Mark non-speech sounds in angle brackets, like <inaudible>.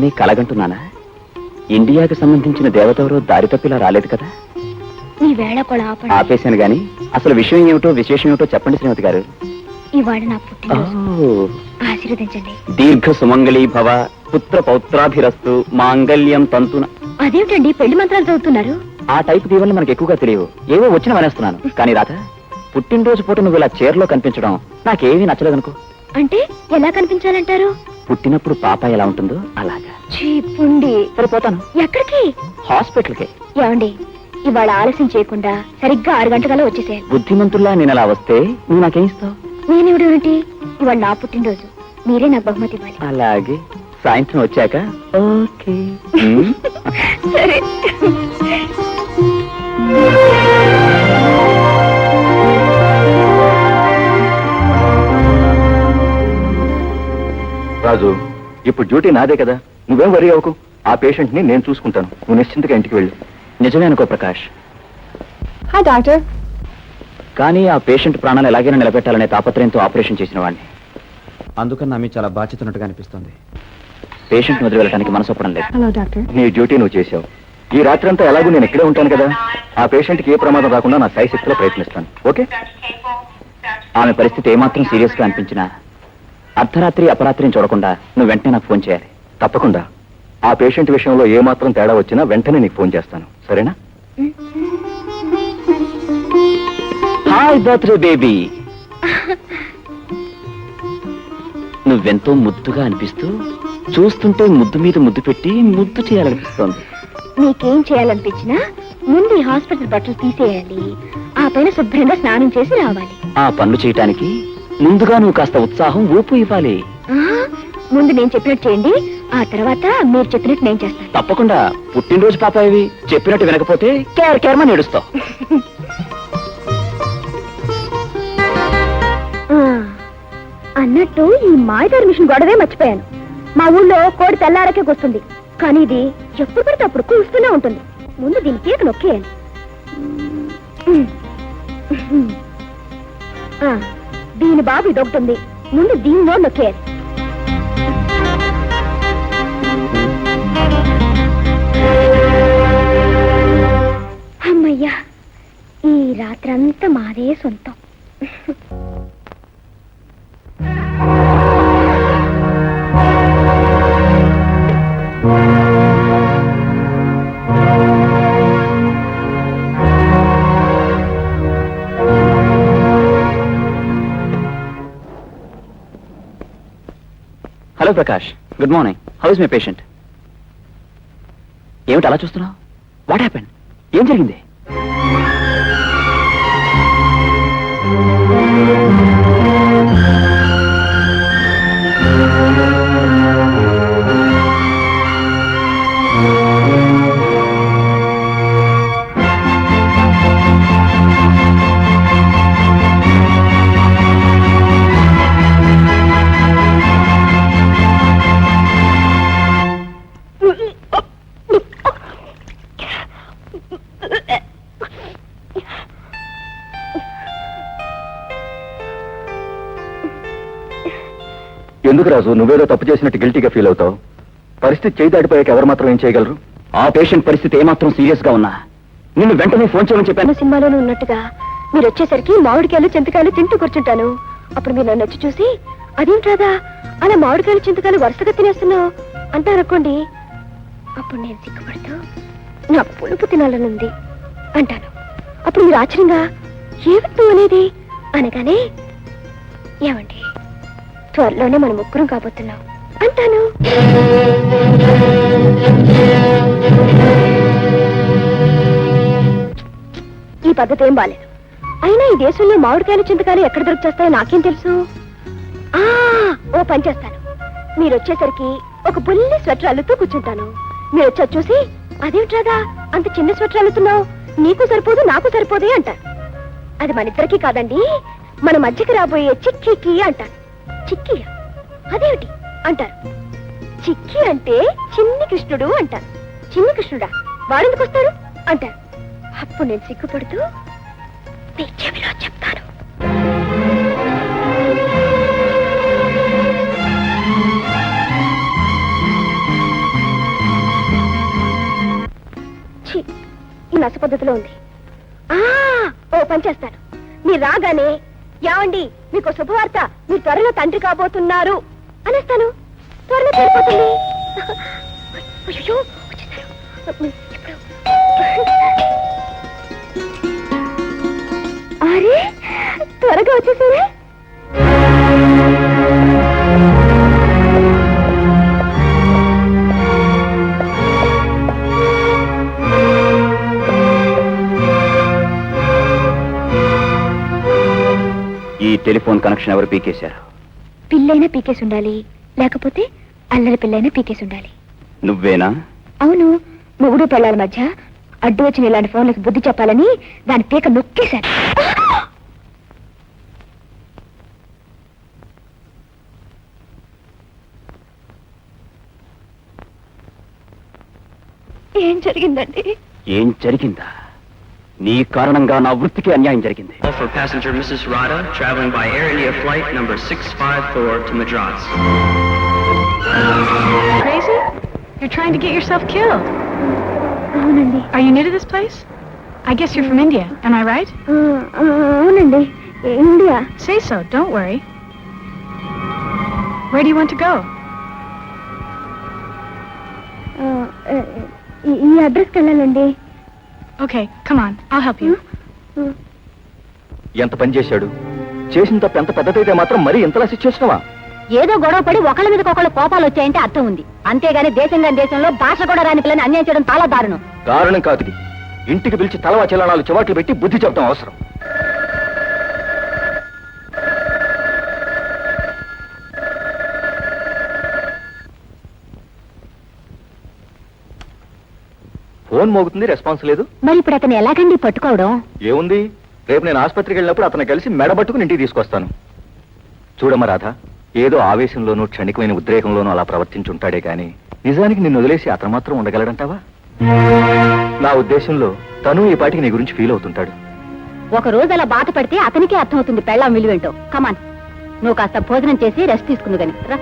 ఇవన్నీ కలగంటున్నానా? ఇండియాకి సంబంధించిన దేవతెవరో దారి తప్పిలా రాలేదు కదా? మీ వేళ కూడా ఆపండి. ఆపేశాను గాని అసలు విషయం ఏమిటో విశేషం ఏమిటో చెప్పండి శ్రీమతి గారు. ఇవాళ నా పుట్టినరోజు. ఓ, ఆశీర్వదించండి. దీర్ఘ సుమంగళీ భవ పుత్ర పౌత్రాభిరస్తు మాంగళ్యం తంతున. అదేమిటండి పెళ్ళి మంత్రాలు చదువుతున్నారు? ఆ టైప్ దీవెనలు మనకు ఎక్కువగా తెలియవు. ఏవో వచ్చిన వనేస్తున్నాను. కానీ రాత పుట్టినరోజు పూట నువ్వు ఇలా చీరలో కనిపించడం నాకేమీ నచ్చలేదనుకో. అంటే ఎలా కనిపించాలంటారు? పుట్టినప్పుడు పాప ఎలా ఉంటుందో అలాగా. చీపుండి సరిపోతాను ఎక్కడికి? హాస్పిటల్కి. ఏమండి ఇవాళ ఆలస్యం చేయకుండా సరిగ్గా ఆరు గంటకల్లా వచ్చేసేయాలి బుద్ధిమంతుల్లా నేను అలా వస్తే నువ్వు నాకేం ఇస్తావు? నేనేమిడేమిటి ఇవాళ నా పుట్టినరోజు. మీరే నాకు బహుమతి ఇవ్వాలి. అలాగే. సాయంత్రం వచ్చాక. ఓకే. <laughs> సరే. రాజు ఇప్పుడు డ్యూటీ నాదే కదా. నువ్వేం వరి అవ్వకు. ఆ పేషెంట్ని నేను చూసుకుంటాను. నువ్వు నిశ్చింతగా ఇంటికి వెళ్ళు. నిజమే అనుకో ప్రకాష్. Hi doctor. కానీ ఆ పేషెంట్ ప్రాణాలు ఎలాగైనా నిలబెట్టాలనే తాపత్రయంతో ఆపరేషన్ చేసిన వాడిని అందుకని నా మీద చాలా బాధ్యత ఉన్నట్టుగా అనిపిస్తుంది పేషెంట్ వదిలి వెళ్ళడానికి మనసు ఒప్పడం లేదు. Hello doctor. నీ డ్యూటీ నువ్వు చేసావు ఈ రాత్రి అంతా ఎలాగూ నేను ఇక్కడే ఉంటాను కదా. ఆ పేషెంట్కి ఏ ప్రమాదం రాకుండా నా సాయి శక్తిలో ప్రయత్నిస్తాను. ఓకే? ఆమె పరిస్థితి ఏమాత్రం సీరియస్గా అనిపించినా అర్ధరాత్రి అపరాత్రిని చూడకుండా నువ్వు వెంటనే నాకు ఫోన్ చేయాలి. తప్పకుండా. ఆ పేషెంట్ విషయంలో ఏ మాత్రం తేడా వచ్చినా వెంటనే నీకు ఫోన్ చేస్తాను. సరేనా? Hi birthday baby. నువ్వెంతో ముద్దుగా అనిపిస్తూ చూస్తుంటే ముద్దు మీద ముద్దు పెట్టి ముద్దు చేయాలనిపిస్తోంది. మీకేం చేయాలనిపించినా ముందు ఈ హాస్పిటల్ బట్టలు తీసేయండి ఆ పైన శుభ్రంగా స్నానం చేసి రావాలి. ఆ పనులు చేయటానికి ముందుగా నువ్వు కాస్త ఉత్సాహం ఊపు ఇవ్వాలి. ఆ, ముందు నేను చెప్పినట్టు చేయండి. ఆ తర్వాత మీరు చెప్పినట్టు నేను చేస్తాను. తప్పకుండా పుట్టినరోజు పాప ఇవి చెప్పినట్టు వినకపోతే కేర్ కేర్మని ఏడుస్తావు. ఆ, అన్నట్టు ఈ మాయదారి మిషన్ గొడవే మర్చిపోయాను. మా ఊళ్ళో కోడి తెల్లారకే వస్తుంది కానీ ఇది ఎప్పుడు పడితే అప్పుడు కూస్తూనే ఉంటుంది. ముందు దీని కేక నొక్కేయాలి. ఆ, దీని బాబు ఇదొకటి ముందు దీనిలో నొక్కేయాలి అమ్మయ్యా ఈ రాత్రంతా మాదే సొంతం. Hello Prakash good morning how is my patient ఏమిటి అలా చూస్తున్నావు? వాట్ హ్యాపెన్ ఏం జరిగింది? ఎందుకు రాజు? నువ్వేదో తప్పు చేసినట్టు గిల్టీగా ఫీల్ అవుతావు. పరిస్థితి చేయి దాటిపోయాక ఎవరు మాత్రం ఏం చేయగలరు? ఆ పేషెంట్ పరిస్థితి ఏమాత్రం సీరియస్గా ఉన్నా? నిన్ను వెంటనే ఫోన్ చేయమని చెప్పాను. సినిమాలోనే ఉన్నట్టుగా మీరు వచ్చేసరికి మామిడికాయలు చింతకాయలు తింటూ కూర్చుంటాను. అప్పుడు మీరు నన్ను వచ్చి చూసి అదేంట్రాదా అలా మామిడికాయలు చింతకాయలు వరుసగా తినేస్తున్నావు? అంటారనుకోండి అప్పుడు నేను సిగ్గుపడుతూ నా పులుపు తినాలనుంది అంటాను. అప్పుడు మీరు ఆశ్చర్యంగా ఏమిటి అనేది? అనగానే త్వరలోనే మనం ముగ్గురం కాబోతున్నాం. అంటాను? ఈ పద్ధతి ఏం బాలేదు. అయినా ఈ దేశంలో మామిడికాయలు చింతకాయలు ఎక్కడ దొరికొస్తాయో నాకేం తెలుసు? ఆ ఓ పని చేస్తాను. మీరు వచ్చేసరికి ఒక బుల్లి స్వెటర్ అల్లుతూ కూర్చుంటాను. మీరు వచ్చి చూసి అదేమిట్రాదా అంత చిన్న స్వెటర్ అల్లుతున్నావు? నీకు సరిపోదు నాకు సరిపోదే అంటారు. అది మన ఇద్దరికి కాదండి మన మధ్యకి రాబోయే చిక్కికి అంటారు. చిక్కీయ అదేమిటి? అంటారు. చిక్కి అంటే చిన్ని కృష్ణుడు అంటారు. చిన్ని కృష్ణుడా? వాడెందుకు వస్తారు? అంటారు. అప్పుడు నేను సిగ్గుపడుతూ చెవిలో చెప్తాను. ఈ నస పద్ధతిలో ఉంది. ఓ పని చేస్తాను. మీరు రాగానే యావండి మీకు శుభవార్త మీ త్వరలో తండ్రి కాబోతున్నారు. అనేస్తాను. త్వరలో తెలిపోతుంది అరే త్వరగా వచ్చేసారే. టెలిఫోన్ కనెక్షన్ ఎవరు పీకేశారు? పిల్లైనా పీకేసి ఉండాలి. లేకపోతే అల్లరి పిల్లైనా పీకేసి ఉండాలి. నువ్వేనా? అవును. మొగుడు పిల్లల మధ్య అడ్డు వచ్చిన ఇలాంటి ఫోన్లకు బుద్ధి చెప్పాలని దాని పీక నొక్కేశాను ఏం జరిగిందండి? ఏం జరిగిందా? నీ కారణంగా నా వృత్తికి అన్యాయం జరిగింది for passenger Mrs. Rada traveling by Air India flight number 654 to Madras. Crazy? You're trying to get yourself killed. అవునండి Are you new to this place? I guess you're from India, am I right? ఆ, ఆ, అవునండి India Say so, don't worry. Where do you want to go? ఆ, ఈ- ఈ అడ్రస్కి వెళ్ళాలండి Come on, I'll help you. ఎంత పని చేశాడు? చేసిన తప్ప ఎంత పెద్దదైతే మాత్రం మరీ ఇంతలా చేసినావా ఏదో గొడవ పడి ఒకళ్ళ మీద ఒకళ్ళు కోపాలు వచ్చాయంటే అర్థం ఉంది. అంతేగాని దేశం కాని దేశంలో భాష కూడా రాని పిల్లని అన్యాయం చేయడం చాలా దారుణం. కారణం కాదు. ఇంటికి పిలిచి తలవా చిల్లనాలు చివాట్లు పెట్టి బుద్ధి చెప్తాం అవసరం. ఫోన్ మోగుతుంది రెస్పాన్స్ లేదు. మరి ఇప్పుడు అతను ఎలాగండి పట్టుకోవడం? ఏముంది? రేపు నేను ఆసుపత్రికి వెళ్ళినప్పుడు అతను కలిసి మెడబట్టుకుని ఇంటికి తీసుకొస్తాను. చూడమ్మ రాధ ఏదో ఆవేశంలోనూ క్షణికమైన ఉద్రేకంలోనూ అలా ప్రవర్తించుంటాడే కానీ నిజానికి నిన్ను వదిలేసి అతను మాత్రం ఉండగలడంటావా? నా ఉద్దేశంలో తను ఈ పాటికి నీ గురించి ఫీల్ అవుతుంటాడు. ఒక రోజు అలా బాధపడితే అతనికే అర్థమవుతుంది పెళ్ళాం విలువేంటో. కమాన్ నువ్వు కాస్త భోజనం చేసి రెస్ట్ తీసుకుంది గాని రా.